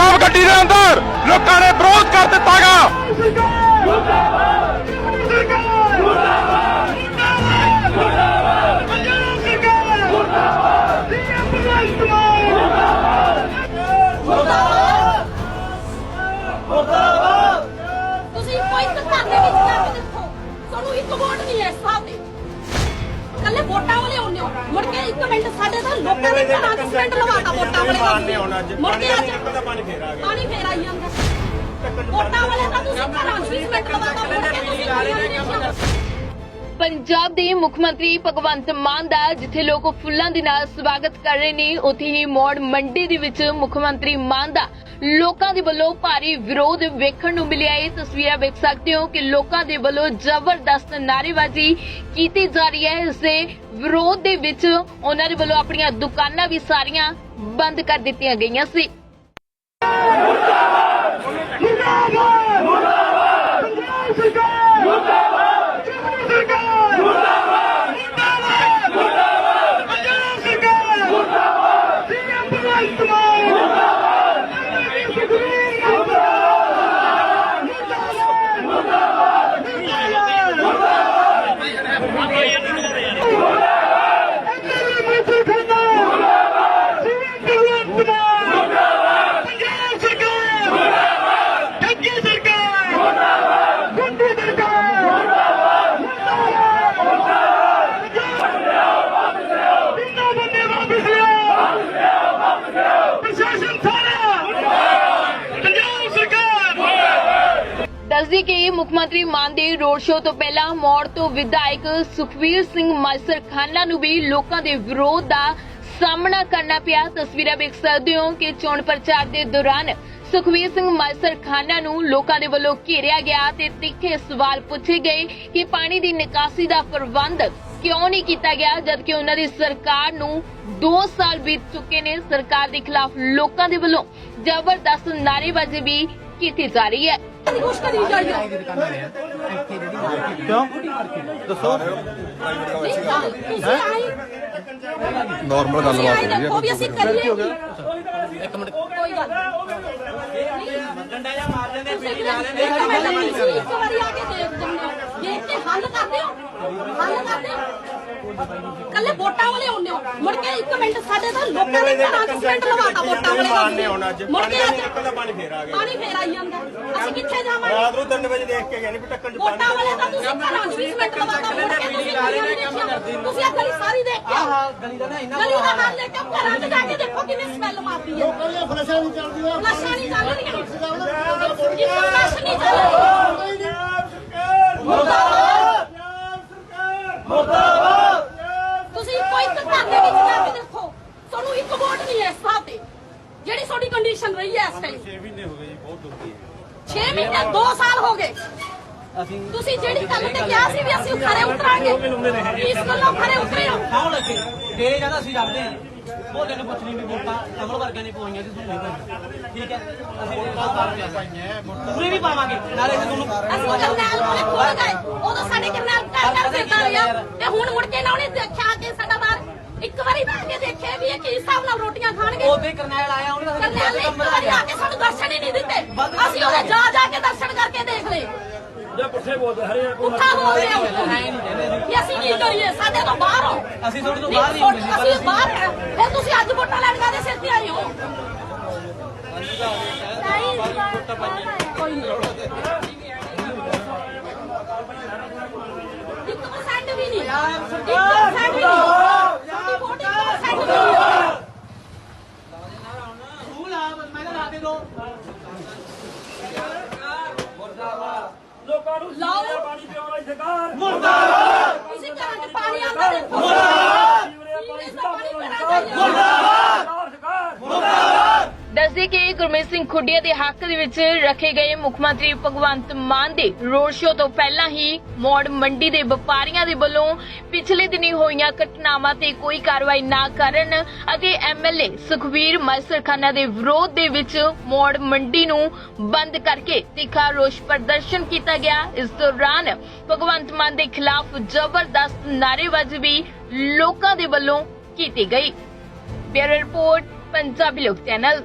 ਸਾਹਿਬ ਗੱਡੀ ਦੇ ਅੰਦਰ। ਲੋਕਾਂ ਨੇ ਵਿਰੋਧ ਕਰ ਦਿੱਤਾਗਾ। ਤੁਸੀਂ ਤੁਹਾਨੂੰ ਇੱਕ ਵੋਟ ਨਹੀਂ ਹੈ ਇਸ ਵੋਟਾਂ ਵਾਲੇ ਆਉਂਦੇ ਹੋ। ਮੁੜ ਕੇ ਇੱਕ ਮਿੰਟ ਸਾਡੇ ਤਾਂ ਲੋਕਾਂ ਦੇ ਘਰਾਂ ਚ ਸਿਮੈਂਟ ਲਵਾਤਾ ਵੋਟਾਂ ਵਾਲੇ ਦਾ ਮੁੜ ਕੇ ਅੱਜ ਪਾਣੀ ਫੇਰ ਆ ਗਿਆ। ਪਾਣੀ ਫੇਰ ਆਈ ਜਾਂਦਾ। ਵੋਟਾਂ ਵਾਲੇ ਤਾਂ ਤੁਸੀਂ ਘਰਾਂ ਚ ਵੀ ਸਿਮੈਂਟ ਲਵਾਤਾ ਮੁੜ ਕੇ ਤੁਸੀਂ ਗਲੀਆਂ ਦੇ ਵਿੱਚ ਪੰਜਾਬ ਦੇ ਮੁੱਖ ਮੰਤਰੀ ਭਗਵੰਤ ਮਾਨ ਦਾ ਜਿੱਥੇ ਲੋਕ ਫੁੱਲਾਂ ਦੇ ਨਾਲ ਸਵਾਗਤ ਕਰ ਰਹੇ ਨੇ ਉੱਥੇ ਹੀ ਮੋੜ ਮੰਡੀ ਦੇ ਵਿੱਚ ਮੁੱਖ ਮੰਤਰੀ ਮਾਨ ਦਾ ਲੋਕਾਂ ਦੇ ਵੱਲੋਂ ਭਾਰੀ ਵਿਰੋਧ ਵੇਖਣ ਨੂੰ ਮਿਲਿਆ। ਇਹ ਤਸਵੀਰਾਂ ਵੇਖ ਸਕਦੇ ਹੋ ਕਿ ਲੋਕਾਂ ਦੇ ਵੱਲੋਂ ਜ਼ਬਰਦਸਤ ਨਾਅਰੇਬਾਜ਼ੀ ਕੀਤੀ ਜਾ ਰਹੀ ਹੈ। ਇਸ ਦੇ ਵਿਰੋਧ ਦੇ ਵਿੱਚ ਉਹਨਾਂ ਦੇ ਵੱਲੋਂ ਆਪਣੀਆਂ ਦੁਕਾਨਾਂ ਵੀ ਸਾਰੀਆਂ ਬੰਦ ਕਰ ਦਿੱਤੀਆਂ ਗਈਆਂ ਸੀ। ਪ੍ਰਸ਼ਾਸਨ ਸਾਰਾ। ਪੰਜਾਬ ਸਰਕਾਰ। ਦੱਸਦੀ ਕਿ ਮੁੱਖ ਮੰਤਰੀ ਮਾਨ ਦੇ ਰੋਡ ਸ਼ੋਅ ਤੋਂ ਪਹਿਲਾਂ ਮੌੜ ਤੋਂ ਵਿਧਾਇਕ ਸੁਖਵੀਰ ਸਿੰਘ ਮਾਸਰ ਖਾਨਾ ਨੂੰ ਵੀ ਲੋਕਾਂ ਦੇ ਵਿਰੋਧ ਦਾ ਸਾਹਮਣਾ ਕਰਨਾ ਪਿਆ। ਤਸਵੀਰਾਂ ਵੇਖ ਸਕਦੇ ਹੋ ਕਿ ਚੋਣ ਪ੍ਰਚਾਰ ਦੇ ਦੌਰਾਨ ਸੁਖਵੀਰ ਸਿੰਘ ਮਾਸਰ ਖਾਨਾ ਨੂੰ ਲੋਕਾਂ ਦੇ ਵੱਲੋਂ ਘੇਰਿਆ ਗਿਆ ਤੇ ਤਿੱਖੇ ਸਵਾਲ ਪੁੱਛੇ ਗਏ ਕਿ ਪਾਣੀ ਦੀ ਨਿਕਾਸੀ ਦਾ ਪ੍ਰਬੰਧ ਕਿਉਂ ਨਹੀਂ ਕੀਤਾ ਗਿਆ ਜਦਕਿ ਉਹਨਾਂ ਦੀ ਸਰਕਾਰ ਨੂੰ 2 ਸਾਲ ਬੀਤ ਚੁੱਕੇ ਨੇ ਸਰਕਾਰ ਦੇ ਖਿਲਾਫ ਲੋਕਾਂ ਦੇ ਵੱਲੋਂ ਜ਼ਬਰਦਸਤ ਨਾਅਰੇਬਾਜ਼ੀ ਵੀ ਕੀਤੀ ਜਾ ਰਹੀ ਹੈ। ਕਿਉਂ? ਦੱਸੋ। ਨਾਰਮਲ ਤੁਸੀਂ ਆਏ ਗੱਲਬਾਤ ਦੇਖੋ ਵੀ ਅਸੀਂ ਕਰੀਏ ਹੋ ਗਿਆ? ਇੱਕ ਮਿੰਟ। ਕੋਈ ਗੱਲ ਡੰਡਾ ਜਾਂ ਮਾਰ ਲੈਂਦੇ ਇੱਕ ਮਿੰਟ ਤੁਸੀਂ ਇੱਕ ਵਾਰੀ ਆ ਕੇ ਦੇਖ ਜਾਂਦੇ ਹੋ। ਕੇ ਹੱਲ ਕਰਦੇ ਹੋ ਹੱਲ ਕਰਦੇ ਹੋ ਕੱਲੇ ਵੋਟਾਂ ਵਾਲੇ ਆਉਂਦੇ ਹੋ। ਮੁੜ ਕੇ ਇੱਕ ਮਿੰਟ ਸਾਡੇ ਤਾਂ ਲੋਕਾਂ ਦੇ ਘਰਾਂ ਚ ਸਿਮੈਂਟ ਲਵਾਤਾ ਵੋਟਾਂ ਵਾਲੇ ਦਾ ਮੁੜ ਕੇ ਅੱਜ ਪਾਣੀ ਫੇਰ ਆ ਗਿਆ। ਪਾਣੀ ਫੇਰ ਆਈ ਜਾਂਦਾ। ਅਸੀਂ ਕਿੱਥੇ ਜਾਵਾਂਗੇ? ਰਾਤ ਨੂੰ 3 ਵਜੇ ਦੇਖ ਕੇ ਗਏ ਨਹੀਂ ਵੀ ਟੱਕਣ ਚ ਵੋਟਾਂ ਵਾਲੇ ਤਾਂ ਤੁਸੀਂ ਘਰਾਂ ਚ ਵੀ ਸਿਮੈਂਟ ਲਵਾਤਾ ਮੁੜ ਕੇ ਤੁਸੀਂ ਗਲੀਆਂ ਦੇ ਵਿੱਚ ਤੁਸੀਂ ਇਹ ਗਲੀ ਸਾਰੀ ਦੇਖ ਕੇ ਆਓ ਗਲੀ ਦਾ ਨਾ ਇੰਨਾ ਗਲੀ ਦਾ ਹਾਲ ਲੈ ਕੇ ਘਰਾਂ 'ਚ ਜਾ ਕੇ ਦੇਖੋ ਕਿੰਨੀ ਸਮੈਲ ਮਾਰਦੀ ਹੈ। ਫਲਸ਼ਾਂ ਨਹੀਂ ਚੱਲਦੀਆਂ। ਫਲਸ਼ਾਂ ਨਹੀਂ ਚੱਲ ਰਹੀਆਂ ਕਿੰਨੀ ਫਲਸ਼ ਨਹੀਂ ਚੱਲ ਰਹੀ ਤੁਸੀਂ ਕੋਈ ਦੇ ਵਿੱਚ ਜਾ ਕੇ ਦੇਖੋ ਤੁਹਾਨੂੰ ਇੱਕ ਵੋਟ ਨਹੀਂ ਹੈ ਸਾਹਿਬ ਦੀ ਜਿਹੜੀ ਤੁਹਾਡੀ ਕੰਡੀਸ਼ਨ ਰਹੀ ਹੈ ਇਸ ਟਾਈਮ 6 ਮਹੀਨੇ ਹੋ ਗਏ ਜੀ ਬਹੁਤ ਹੋ। ਗਏ 6 ਮਹੀਨੇ 2 ਸਾਲ ਹੋ ਗਏ। ਤੁਸੀਂ ਜਿਹੜੀ ਗੱਲ ਤੇ ਕਿਹਾ ਸੀ ਵੀ ਅਸੀਂ ਖਰੇ ਉਤਰਾਂਗੇ ਇਸ ਗੱਲੋਂ ਖਰੇ ਉਤਰੇ ਹੋ। ਖਾਉ ਲੱਗੇ ਡੇਰੇ ਜਾਂਦਾ ਅਸੀਂ ਜਾਂਦੇ ਹਾਂ ਬੋਲੇ ਨੇ ਪੁੱਛ ਲਈ ਵੀ ਵੋਟਾਂ ਕਮਲ ਵਰਗਿਆਂ ਨੇ ਪਵਾਈਆਂ ਸੀ ਤੁਹਾਨੂੰ ਨਹੀਂ ਠੀਕ ਹੈ? ਅਸੀਂ ਵੋਟਾਂ ਪਾਵਾਂਗੇ ਪੂਰੀ ਵੀ ਪਾਵਾਂਗੇ। ਨਾਲੇ ਅਸੀਂ ਤੁਹਾਨੂੰ ਅਸੀਂ ਕਰਨੈਲ ਕੋਲੇ ਖੋਲ ਗਏ ਉਦੋਂ ਸਾਡੇ ਕਰਨੈਲ ਘਰ ਘਰ ਫਿਰਦਾ ਰਿਹਾ ਤੇ ਹੁਣ ਮੁੜ ਕੇ ਨਾ ਉਹਨੇ ਦੇਖਿਆ ਕਿ ਸਾਡਾ ਤਾਂ ਆ ਕੇ ਦੇਖਿਆ ਵੀ ਇਹ ਕੀ ਹਿਸਾਬ ਨਾਲ ਰੋਟੀਆਂ ਖਾਣਗੇ? ਉਹਦੇ ਕਰਨੈਲ ਆਇਆ ਉਹਨੇ ਤਾਂ ਕਰਨੈਲ ਨੇ ਇੱਕ ਵਾਰੀ ਆ ਕੇ ਸਾਨੂੰ ਦਰਸ਼ਨ ਹੀ ਨਹੀਂ ਦਿੱਤੇ। ਅਸੀਂ ਉਹਦੇ ਜਾ ਜਾ ਕੇ ਦਰਸ਼ਨ ਕਰਕੇ ਦੇਖ ਲਏ। ਜਾਂ ਪੁੱਠੇ ਬੋਲਦੇ ਹਰੇ ਪੁੱਠਾ ਹੋ ਰਿਹਾ ਕਿ ਅਸੀਂ ਕੀ ਕਰੀਏ? ਸਾਡੇ ਤੋਂ ਬਾਹਰ ਹੋ। ਅਸੀਂ ਤੁਹਾਡੇ ਤੋਂ ਬਾਹਰ ਨਹੀਂ ਹੁੰਦੇ ਅਸੀਂ ਬਾਹਰ ਹਾਂ ਫਿਰ ਤੁਸੀਂ ਅੱਜ ਵੋਟਾਂ ਲੈਣ ਕਾਦੇ ਸਿਰ ਤੇ ਆਏ ਹੋ? ਕੋਈ ਨਹੀਂ ਇੱਕ ਪਰਸੈਂਟ ਵੀ ਨਹੀਂ ਇੱਕ ਪਰਸੈਂਟ ਵੀ ਨਹੀਂ ਸਾਡੀ ਵੋਟ ਇੱਕ percent ਵੀ ਨਹੀਂ ਸਕੂਲ ਆ ਮੈਂ ਤਾਂ ਲਾ ਦੇ ਦੋ ਲਾਓ ਪਾਣੀ ਪਿਆਉਣ ਸਰਕਾਰ। ਮੁਰਦਾਬਾਦ। ਤੁਸੀਂ ਘਰਾਂ 'ਚ ਪਾਣੀ ਆਉਂਦਾ ਦੇਖੋ ਮੁਰਦਾਬਾਦ ਸੀਵਰੇਜ ਦਾ ਪਾਣੀ ਘਰਾਂ 'ਚ ਮੁਰਦਾਬਾਦ ਕਿ ਗੁਰਮੀਤ ਸਿੰਘ ਖੁੱਡੀਆ ਦੇ ਹੱਕ ਦੇ ਵਿੱਚ ਰੱਖੇ ਗਏ ਮੁੱਖ ਮੰਤਰੀ ਭਗਵੰਤ ਮਾਨ ਦੇ ਰੋਡ ਸ਼ੋਅ ਤੋਂ ਪਹਿਲਾਂ ਹੀ ਮੌੜ ਮੰਡੀ ਦੇ ਵਪਾਰੀਆਂ ਦੇ ਵੱਲੋਂ ਪਿਛਲੇ ਦਿਨੀ ਹੋਈਆਂ ਘਟਨਾਵਾਂ ਤੇ ਕੋਈ ਕਾਰਵਾਈ ਨਾ ਕਰਨ ਅਤੇ ਐਮਐਲਏ ਸੁਖਵੀਰ ਮਸਰਖਾਨਾ ਦੇ ਵਿਰੋਧ ਦੇ ਵਿੱਚ ਮੌੜ ਮੰਡੀ ਨੂੰ ਬੰਦ ਕਰਕੇ ਤਿੱਖਾ ਰੋਸ ਪ੍ਰਦਰਸ਼ਨ ਕੀਤਾ ਗਿਆ। ਇਸ ਦੌਰਾਨ ਭਗਵੰਤ ਮਾਨ ਦੇ ਖਿਲਾਫ ਜ਼ਬਰਦਸਤ ਨਾਅਰੇਬਾਜ਼ੀ ਵੀ ਲੋਕਾਂ ਦੇ ਵੱਲੋਂ ਕੀਤੀ ਗਈ। ਬਿਊਰੋ ਰਿਪੋਰਟ, ਪੰਜਾਬੀ ਲੋਕ ਚੈਨਲ।